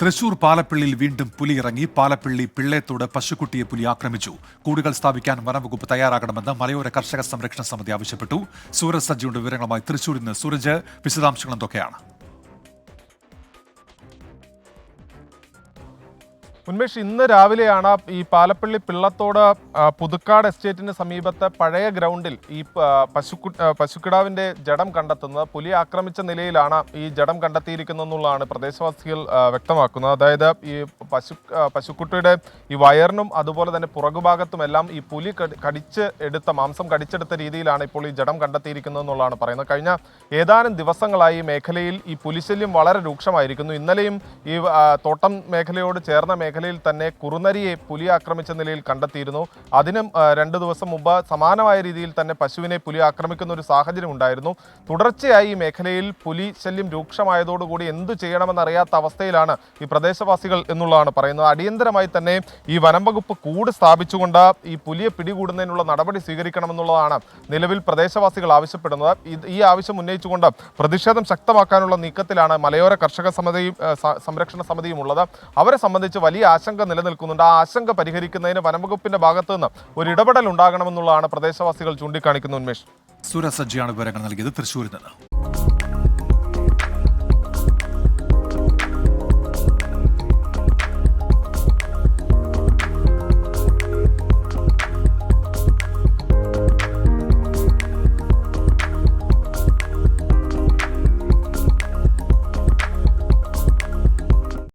തൃശൂർ പാലപ്പിള്ളിയിൽ വീണ്ടും പുലി ഇറങ്ങി പാലപ്പിള്ളി പിള്ളേത്തോട് പശുക്കുട്ടിയെ പുലി ആക്രമിച്ചു. കൂടുകൾ സ്ഥാപിക്കാൻ വനംവകുപ്പ് തയ്യാറാകണമെന്ന് മലയോര കർഷക സംരക്ഷണ സമിതി ആവശ്യപ്പെട്ടു. സൂരജ് സജ്ജിയുടെ വിവരങ്ങളുമായി തൃശൂരിൽ നിന്ന് സൂരജ് വിശദാംശങ്ങൾ എന്തൊക്കെയാണ് ഉന്മേഷ് ഇന്ന് രാവിലെയാണ് ഈ പാലപ്പള്ളി പിള്ളത്തോട് പുതുക്കാട് എസ്റ്റേറ്റിന് സമീപത്തെ പഴയ ഗ്രൗണ്ടിൽ ഈ പശുക്കു പശുക്കിടാവിന്റെ ജഡം കണ്ടെത്തുന്നത് പുലി ആക്രമിച്ച നിലയിലാണ് ഈ ജഡം കണ്ടെത്തിയിരിക്കുന്നതെന്നുള്ളതാണ് പ്രദേശവാസികൾ വ്യക്തമാക്കുന്നത്. അതായത് ഈ പശു പശുക്കുട്ടിയുടെ ഈ വയറിനും അതുപോലെ തന്നെ പുറകുഭാഗത്തും എല്ലാം ഈ പുലി കടിച്ച് എടുത്ത മാംസം കടിച്ചെടുത്ത രീതിയിലാണ് ഇപ്പോൾ ഈ ജഡം കണ്ടെത്തിയിരിക്കുന്നതെന്നുള്ളതാണ് പറയുന്നത്. കഴിഞ്ഞ ഏതാനും ദിവസങ്ങളായി മേഖലയിൽ ഈ പുലിശല്യം വളരെ രൂക്ഷമായിരിക്കുന്നു. ഇന്നലെയും ഈ തോട്ടം മേഖലയോട് ചേർന്ന മേഖലയിൽ തന്നെ കുറുനരിയെ പുലി ആക്രമിച്ച നിലയിൽ കണ്ടെത്തിയിരുന്നു. അതിനും രണ്ട് ദിവസം മുമ്പ് സമാനമായ രീതിയിൽ തന്നെ പശുവിനെ പുലി ആക്രമിക്കുന്ന ഒരു സാഹചര്യം ഉണ്ടായിരുന്നു. തുടർച്ചയായി ഈ മേഖലയിൽ പുലി ശല്യം രൂക്ഷമായതോടുകൂടി എന്തു ചെയ്യണമെന്നറിയാത്ത അവസ്ഥയിലാണ് ഈ പ്രദേശവാസികൾ എന്നുള്ളതാണ് പറയുന്നത്. അടിയന്തരമായി തന്നെ ഈ വനം വകുപ്പ് കൂട് സ്ഥാപിച്ചുകൊണ്ട് ഈ പുലിയെ പിടികൂടുന്നതിനുള്ള നടപടി സ്വീകരിക്കണമെന്നുള്ളതാണ് നിലവിൽ പ്രദേശവാസികൾ ആവശ്യപ്പെടുന്നത്. ഈ ആവശ്യം ഉന്നയിച്ചുകൊണ്ട് പ്രതിഷേധം ശക്തമാക്കാനുള്ള നീക്കത്തിലാണ് മലയോര കർഷക സമിതിയും സംരക്ഷണ സമിതിയും ഉള്ളത്. അവരെ സംബന്ധിച്ച് വലിയ ആശങ്ക നിലനിൽക്കുന്നുണ്ട്. ആ ആശങ്ക പരിഹരിക്കുന്നതിന് വനംവകുപ്പിന്റെ ഭാഗത്തു നിന്ന് ഒരു ഇടപെടൽ ഉണ്ടാകണമെന്നുള്ളതാണ് പ്രദേശവാസികൾ ചൂണ്ടിക്കാണിക്കുന്ന ഉന്മേഷ്. സൂരജ് സജ്ജിയാണ് വിവരങ്ങൾ നൽകിയത്. തൃശ്ശൂരിൽ നിന്ന്.